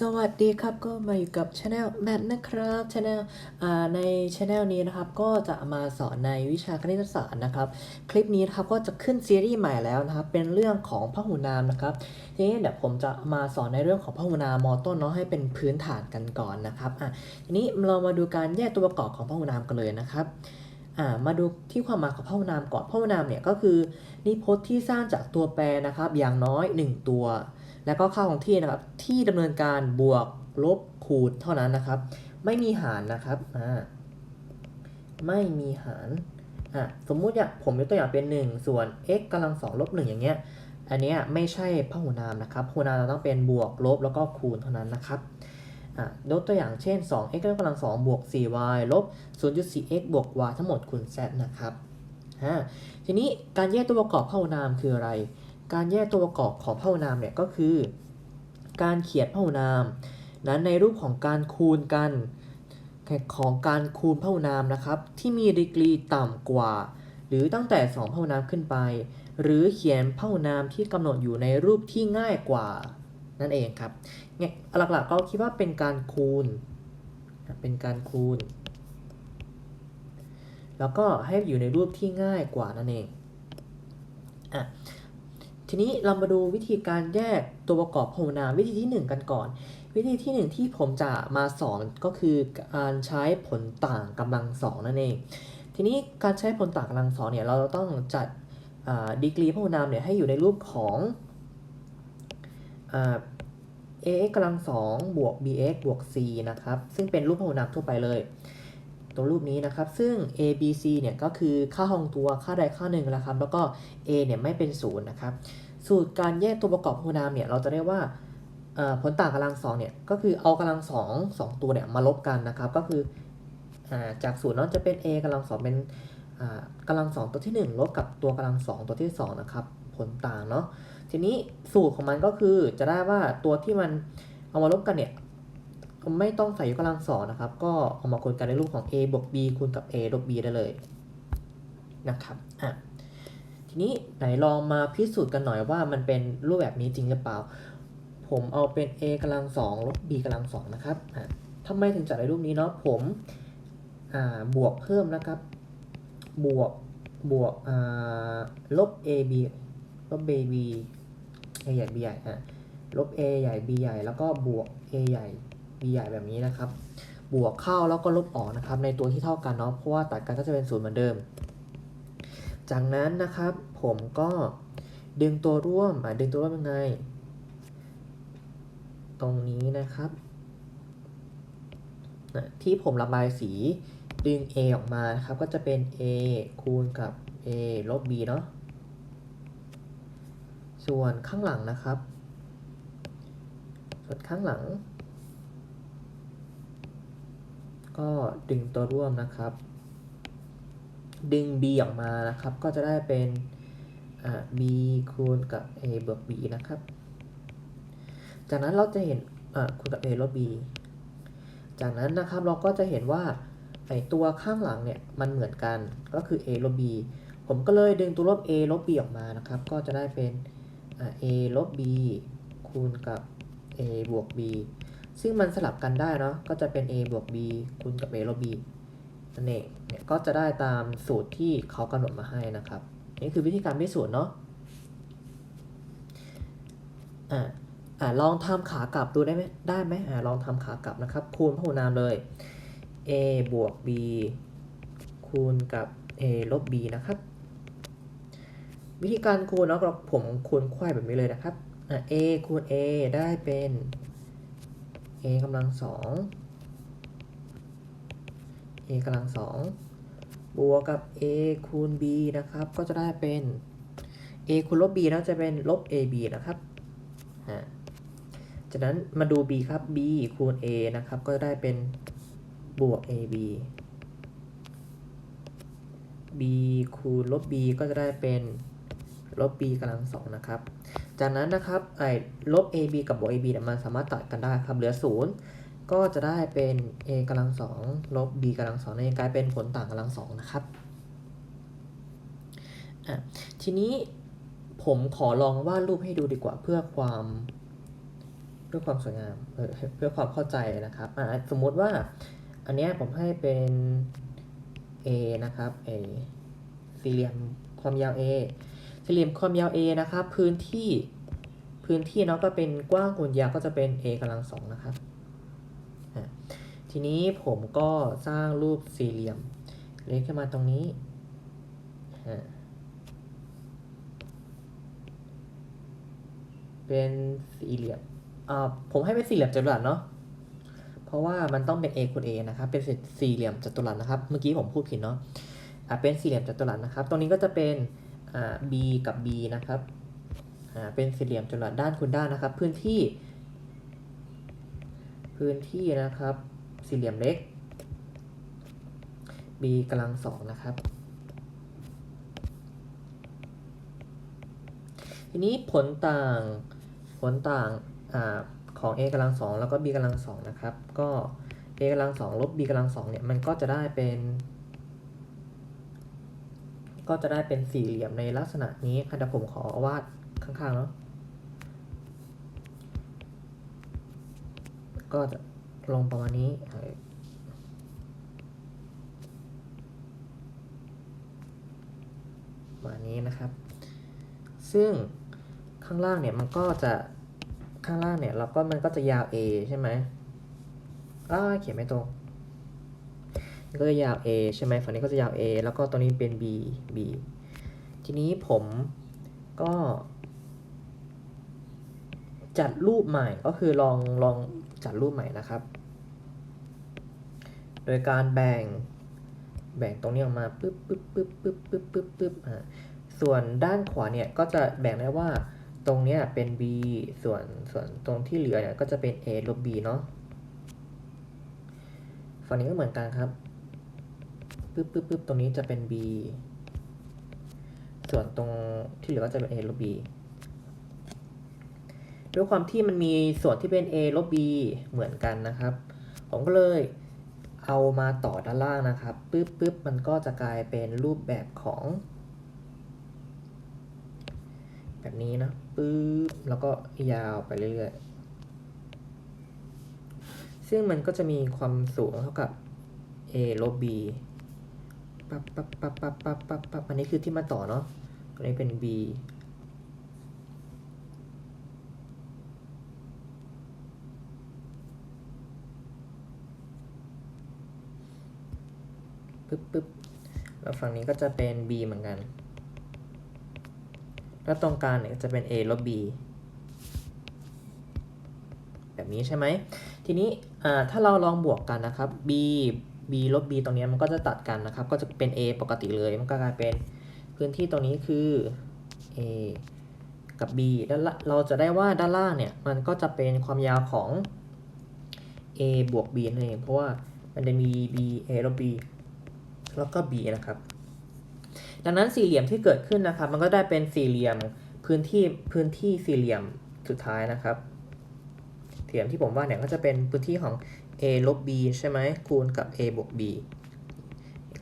สวัสดีครับก็มาอยู่กับช anel แมทนะครับช anel ในช anel นี้นะครับก็จะมาสอนในวิชาคณิตศาสตร์นะครับคลิปนี้นะครับก็จะขึ้นซีรีส์ใหม่แล้วนะครับเป็นเรื่องของพหูนามนะครับทีนี้เดี๋ยวผมจะมาสอนในเรื่องของพหูนามมต้นเนาะให้เป็นพื้นฐานกันก่อนนะครับอะทีนี้เรามาดูการแยกตัวประกอบของพหูนามกันเลยนะครับอ่ามาดูที่ความหมายของพหูนามก่อนพหูนามเนี่ยก็คือนิพจน์ที่สร้างจากตัวแปรนะครับอย่างน้อย 1 ตัว แล้วก็ค่าของที่นะครับที่ดำเนินการบวกลบคูณเท่านั้นนะครับ ไม่มีหารนะครับอ่าไม่มีหารอะสมมุติอย่างผมยกตัวอย่างเป็น 1 ส่วน x กำลัง2ลบ1อย่างเงี้ยอันเนี้ยไม่ใช่พหูนามนะครับพหูนามเราต้องเป็นบวกลบแล้วก็คูณเท่านั้นนะครับอะยกตัวอย่างเช่น 2x กำลัง2บวก 4y ลบ 0.4x บวก y ทั้งหมดคูณ z นะครับอ่าทีนี้การแยกตัวประกอบพหูนามคืออะไร การแยกตัวประกอบของพหูนามเนี่ยก็คือ การเขียนพหูนาม นั้นในรูปของการคูณกันของการคูณพหูนามนะครับที่มีดีกรีต่ำกว่า หรือตั้งแต่ 2พหูนามขึ้นไป หรือเขียนพหูนามที่กำหนดอยู่ในรูปที่ง่ายกว่า นั่นเองครับเนี่ยหลักๆก็คิดว่าเป็นการคูณ เป็นการคูณ แล้วก็ให้อยู่ในรูปที่ง่ายกว่านั่นเองอะ ทีนี้เรามาดูวิธีการแยกตัวประกอบพหูนามวิธีที่ 1 กันก่อน วิธีที่ 1 ที่ผมจะมาสอนก็คือการใช้ผลต่างกำลังสองนั่นเอง ทีนี้การใช้ผลต่างกำลังสองเนี่ยเราต้องจัดดีกรีพหูนามเนี่ยให้อยู่ในรูปของ ax กำลังสองบวก bx บวก c นะครับ ซึ่งเป็นรูปพหูนามทั่วไปเลย ตัวรูปนี้นะครับ ซึ่ง a b c เนี่ยก็คือค่าห้องตัวค่าใดค่าหนึ่งนะครับ แล้วก็ a เนี่ยไม่เป็นศูนย์นะครับ สูตรการแยกตัวประกอบพหูนามเนี่ยเราจะเรียกว่าผลต่างกำลังสองเนี่ยก็คือเอากำลังสองสองตัวเนี่ยมาลบกันนะครับ ก็คืออาจากศูนย์เนาะจะเป็น a กำลังสองเป็นกำลังสองตัวที่ 1 ลบกับตัวกำลังสองตัวที่2นะครับผลต่างเนาะทีนี้สูตรของมันก็คือจะได้ว่าตัวที่มันเอามาลบกันเนี่ย ไม่ต้องใส่ยกกำลังสองนะครับ ก็เอามาคูณกันในรูปของ a บวก b คูณกับ a ลบ b ได้เลยนะครับอะทีนี้ไหนลองมาพิสูจน์กันหน่อยว่ามันเป็นรูปแบบนี้จริงหรือเปล่า ผมเอาเป็น a กำลังสองลบ b กำลังสองนะครับอะทำไมถึงจัดในรูปนี้เนาะผมอ่าบวกเพิ่มนะครับ บวกบวกอ่าลบ a b ลบ b b a ใหญ่ b ใหญ่อะลบ a ใหญ่ b ใหญ่แล้วก็บวก a ใหญ่ ใหญ่แบบนี้นะครับ บวกเข้าแล้วก็ลบออกนะครับ ในตัวที่เท่ากันเนาะเพราะว่าตัดกันก็จะเป็นศูนย์เหมือนเดิม จากนั้นนะครับ ผมก็ดึงตัวร่วมดึงตัวร่วมยังไง ตรงนี้นะครับที่ผมระบายสีดึง a ออกมานะครับ ก็จะเป็น a คูณกับ a ลบ b เนาะส่วนข้างหลังนะครับส่วนข้างหลัง ก็ดึงตัวร่วมนะครับ ดึง b ออกมานะครับ ก็จะได้เป็น b คูณกับ a บวก b นะครับ จากนั้นเราจะเห็นคูณกับ a ลบ b จากนั้นนะครับเราก็จะเห็นว่าไอตัวข้างหลังเนี่ยมันเหมือนกันก็คือ a ลบ b ผมก็เลยดึงตัวลบ a ลบ b ออกมานะครับ ก็จะได้เป็น a ลบ b คูณกับ a บวก b ซึ่งมันสลับกันได้เนาะก็จะเป็น a บวก b คูณกับ a ลบ b นั่นเองเนี่ยก็จะได้ตามสูตรที่เขากำหนดมาให้นะครับ นี่คือวิธีการพิสูจน์เนาะอ่าอ่าลองทำขากลับดูได้ไหมได้ไหมอ่าลองทำขากลับนะครับ คูณพหูนามเลย a บวก b คูณกับ a ลบ b นะครับ วิธีการคูณเนาะผมคูณไขว้แบบนี้เลยนะครับอ่า a คูณ a ได้เป็น a กำลังสอง a กำลังสองบวกกับ a คูณ b นะครับ ก็จะได้เป็น a คูณลบ b นะจะเป็นลบ ab นะครับจากนั้นมาดู b ครับ b คูณ a นะครับ ก็จะได้เป็นบวก ab b คูณลบ b ก็จะได้เป็นลบ b กำลังสองนะครับ จากนั้นนะครับไอ้ลบ ab กับบวก ab มันสามารถตัดกันได้ครับ เหลือศูนย์ก็จะได้เป็น a กำลังสองลบ b กำลังสองนั่นกลายเป็นผลต่างกำลังสองนะครับอะทีนี้ผมขอลองวาดรูปให้ดูดีกว่าเพื่อความเพื่อความสวยงามเออเพื่อความเข้าใจนะครับอ่าสมมุติว่าอันเนี้ยผมให้เป็น a นะครับ a สี่เหลี่ยมความยาว a สี่เหลี่ยมความยาว a นะครับ พื้นที่พื้นที่เนาะก็เป็นกว้างคูณยาวก็จะเป็น a กำลังสองนะครับ ทีนี้ผมก็สร้างรูปสี่เหลี่ยมเล็กขึ้นมาตรงนี้ เป็นสี่เหลี่ยมอ่าผมให้เป็นสี่เหลี่ยมจัตุรัสเนาะ เพราะว่ามันต้องเป็น a คูณ a นะครับ เป็นสี่เหลี่ยมจัตุรัสนะครับ เมื่อกี้ผมพูดผิดเนาะ อ่าเป็นสี่เหลี่ยมจัตุรัสนะครับ ตรงนี้ก็จะเป็น b กับ b นะครับอ่าเป็นสี่เหลี่ยมจัตุรัสด้านคูณด้านนะครับ พื้นที่ พื้นที่นะครับ สี่เหลี่ยมเล็ก b กำลังสองนะครับ ทีนี้ผลต่างผลต่างอาของ a กำลังสองแล้วก็ b กำลังสองนะครับ ก็ a กำลังสองลบ b กำลังสองเนี่ยมันก็จะได้เป็น ก็จะได้เป็นสี่เหลี่ยมในลักษณะนี้ค่ะเดี๋ยวผมขอวาดข้างๆเนาะก็จะลงประมาณนี้ประมาณนี้นะครับ ซึ่งข้างล่างเนี่ยมันก็จะข้างล่างเนี่ยเราก็มันก็จะยาว A ใช่ไหมอ้าเขียนไม่ตรง ก็จะยาว A ใช่ไหมฝั่งนี้ก็จะยาว A แล้วก็ตัวนี้เป็น B B ทีนี้ผมก็ จัดรูปใหม่ก็คือลองลองจัดรูปใหม่นะครับ โดยการแบ่งแบ่งตรงนี้ออกมาปึ๊บปึ๊บปึ๊บปึ๊บปึ๊บปึ๊บปึ๊บอ่าส่วนด้านขวาเนี่ยก็จะแบ่งได้ว่าตรงเนี้ยเป็น b ส่วนส่วนตรงที่เหลือเนี่ยก็จะเป็น a ลบ b เนาะฝั่งนี้ก็เหมือนกันครับ ปึ๊บปึ๊บปึ๊บตรงนี้จะเป็น b ส่วนตรงที่เหลือก็จะเป็น a ลบ b ด้วยความที่มันมีส่วนที่เป็น a ลบ b เหมือนกันนะครับ ผมก็เลยเอามาต่อด้านล่างนะครับปึ๊บปึ๊บมันก็จะกลายเป็นรูปแบบของ แบบนี้นะปึ๊บแล้วก็ยาวไปเรื่อยๆ ซึ่งมันก็จะมีความสูงเท่ากับ a ลบ b ปั๊บปั๊บปั๊บปั๊บปั๊บปั๊บปั๊บอันนี้คือที่มาต่อเนาะอันนี้เป็น b ปึ๊บปึ๊บแล้วฝั่งนี้ก็จะเป็น b เหมือนกัน แล้วตรงกลางเนี่ยจะเป็น a ลบ b แบบนี้ใช่ไหม ทีนี้ถ้าเราลองบวกกันนะครับ b b ลบ b ตรงนี้มันก็จะตัดกันนะครับ ก็จะเป็น a ปกติเลย มันก็กลายเป็นพื้นที่ตรงนี้คือ a กับ b ด้านเราจะได้ว่าด้านล่างเนี่ย มันก็จะเป็นความยาวของ a บวก b นั่นเอง เพราะว่ามันจะมี b a ลบ b แล้วก็ b นะครับ ดังนั้นสี่เหลี่ยมที่เกิดขึ้นนะครับ มันก็ได้เป็นสี่เหลี่ยมพื้นที่พื้นที่สี่เหลี่ยมสุดท้ายนะครับ สี่เหลี่ยมที่ผมว่าเนี่ยก็จะเป็นพื้นที่ของ a ลบ b ใช่ไหมคูณกับ a บวก b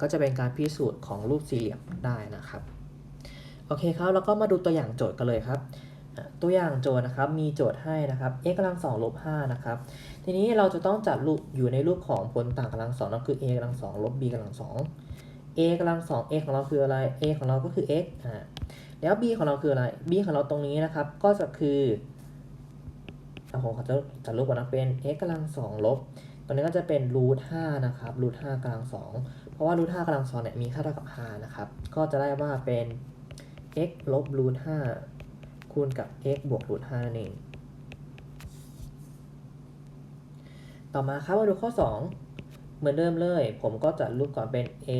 ก็จะเป็นการพิสูจน์ของรูปสี่เหลี่ยมได้นะครับ โอเคครับ แล้วก็มาดูตัวอย่างโจทย์กันเลยครับ ตัวอย่างโจทย์นะครับ มีโจทย์ให้นะครับ x กำลังสองลบห้านะครับ ทีนี้เราจะต้องจัดรูปอยู่ในรูปของผลต่างกำลังสองนั่นคือ a กำลังสองลบ b กำลังสอง a กำลังสอง a ของเราคืออะไร a ของเราก็คือ x อ่า แล้ว b ของเราคืออะไร b ของเราตรงนี้นะครับ ก็จะคือ เอาผมขอจะจัดรูปก่อนนะเป็น x กำลังสองลบตรงนี้ก็จะเป็นรูทห้านะครับรูทห้ากำลังสองเพราะว่ารูทห้ากำลังสองเนี่ยมีค่าเท่ากับห้านะครับ ก็จะได้ว่าเป็น x ลบรูทห้าคูณกับ x บวกรูทห้านั่นเองต่อมาครับมาดูข้อ 2 เหมือนเดิมเลย ผมก็จัดรูปก่อนเป็น a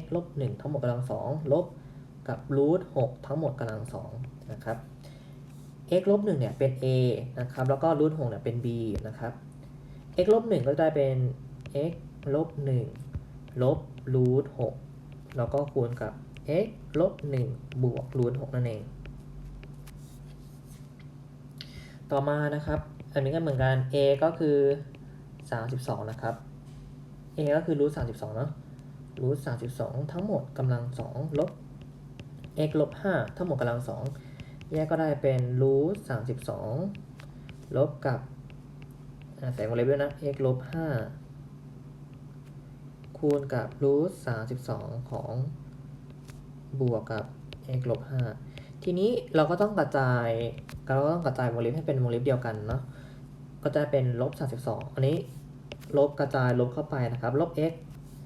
x ลบ1ทั้งหมดกำลัง2ลบกับรูท6ทั้งหมดกำลัง2นะครับ x ลบ1เนี่ยเป็น a นะครับแล้วก็รูท6เนี่ยเป็น b นะครับ x ลบ1ก็จะได้เป็น x ลบ1ลบรูท6แล้วก็คูณกับ x ลบ1บวกรูท6นั่นเอง ต่อมานะครับ อันนี้ก็เหมือนกัน a ก็คือ 32 นะครับ a ก็คือรูท32เนาะรูท32ทั้งหมดกำลัง2ลบ x ลบ5ทั้งหมดกำลัง2 แยกก็ได้เป็นรูท32ลบกับอ่าใส่วงเล็บด้วยนะ x ลบห้าคูณกับรูทสามสิบสองของบวกกับ x ลบห้าทีนี้เราก็ต้องกระจายเราก็ต้องกระจายวงเล็บให้เป็นวงเล็บเดียวกันเนาะก็จะเป็นลบสามสิบสองอันนี้ลบกระจายลบเข้าไปนะครับลบ x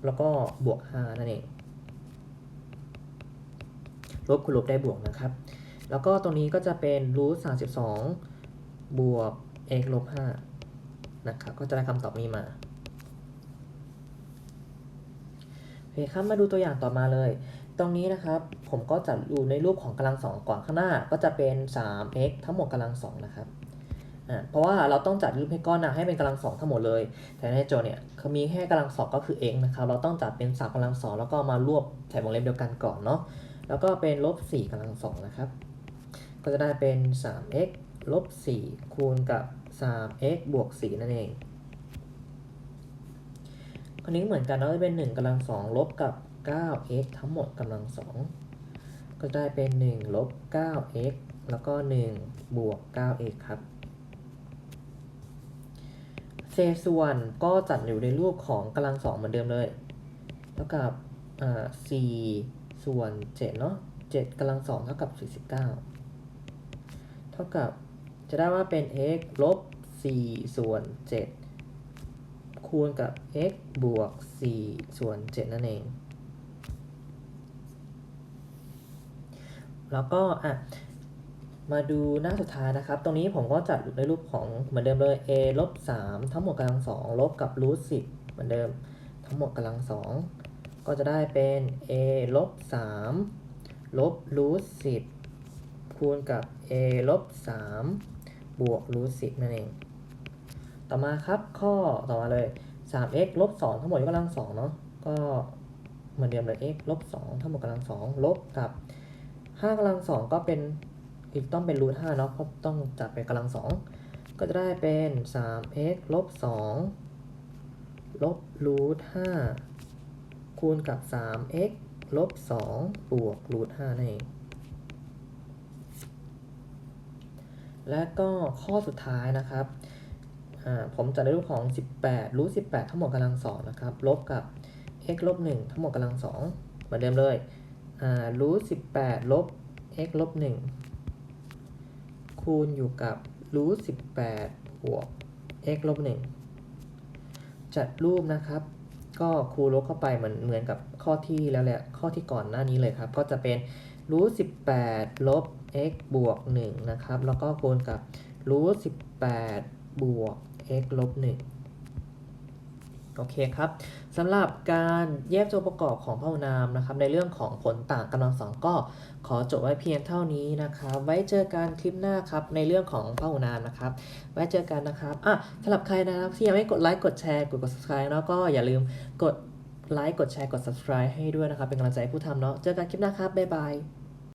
แล้วก็บวกห้านั่นเอง ลบคูณลบได้บวกนะครับ แล้วก็ตรงนี้ก็จะเป็นรูทสามสิบสองบวก x ลบห้านะครับก็จะได้คำตอบนี้มาโอเคครับมาดูตัวอย่างต่อมาเลย ตรงนี้นะครับผมก็จะดูในรูปของกำลังสองก่อนข้างหน้าก็จะเป็น 3x ทั้งหมดกำลังสองนะครับอ่าเพราะว่าเราต้องจัดรูปให้ก้อนนะให้เป็นกำลังสองทั้งหมดเลย แต่ในโจทย์เนี่ยเขามีแค่กำลังสองก็คือ x นะครับ เราต้องจัดเป็น3กำลังสองแล้วก็มารวบใส่วงเล็บเดียวกันก่อนเนาะ แล้วก็เป็นลบ4กำลังสองนะครับ ก็จะได้เป็น 3x ลบ 4 คูณกับ 3x บวก 4 นั่นเองคราวนี้เหมือนกันเราจะเป็น 1กำลัง 2 ลบกับ 9x ทั้งหมดกำลัง 2 ก็ได้เป็น 1 ลบ 9x แล้วก็ 1 บวก 9x ครับ เศษส่วนก็จัดอยู่ในรูปของกำลัง 2 เหมือนเดิมเลย เท่ากับอ่า4ส่วน 7 เนาะ7กำลัง 2 เท่ากับ 49 เท่ากับจะได้ว่าเป็น x ลบ 4 ส่วน 7 คูณกับ x บวก 4 ส่วน 7 นั่นเอง แล้วก็อะมาดูหน้าสุดท้ายนะครับ ตรงนี้ผมก็จัดในรูปของเหมือนเดิมเลย a ลบ 3 ทั้งหมดกำลัง 2 ลบกับรูท10เหมือนเดิม ทั้งหมดกำลัง 2 ก็จะได้เป็น a ลบ 3 ลบรูท10 คูณกับ a ลบ3บวกรูท10นั่นเอง ต่อมาครับข้อต่อมาเลย 3x ลบ2ทั้งหมดยกกำลัง2เนาะก็เหมือนเดิมเลย x ลบ2ทั้งหมดกำลัง2ลบกับ5กำลัง2ก็เป็นอีกต้องเป็นรูท5เนาะเพราะต้องจัดเป็นกำลัง2ก็จะได้เป็น 3x ลบ2ลบรูท5คูณกับ 3x ลบ2บวกรูท5นั่นเอง และก็ข้อสุดท้ายนะครับผมจะได้รูปของ 18 รูท18 ทั้งหมดกำลังสองนะครับ ลบกับ x ลบ1ทั้งหมดกำลังสองเหมือนเดิมเลยรูท18 ลบ x ลบ1คูณอยู่กับรูท18บวก x ลบ1จัดรูปนะครับ ก็คูณลบเข้าไปเหมือนเหมือนกับข้อที่แล้วแหละ ข้อที่ก่อนหน้านี้เลยครับ ก็จะเป็นรูท18 ลบ x บวก 1 นะครับ แล้วก็คูณกับรูท18 บวก x ลบ 1 โอเคครับสำหรับการแยกตัวประกอบของพหุนามนะครับ ในเรื่องของผลต่างกำลังสองก็ขอจบไว้เพียงเท่านี้นะครับ ไว้เจอกันคลิปหน้าครับ ในเรื่องของพหุนามนะครับ ไว้เจอกันนะครับอะสำหรับใครนะครับที่ยังไม่กดไลค์กดแชร์กดกด subscribe แล้วก็อย่าลืมกดไลค์กดแชร์กด subscribe ให้ด้วยนะครับ เป็นกำลังใจให้ผู้ทำเนาะเจอกันคลิปหน้าครับบ๊ายบาย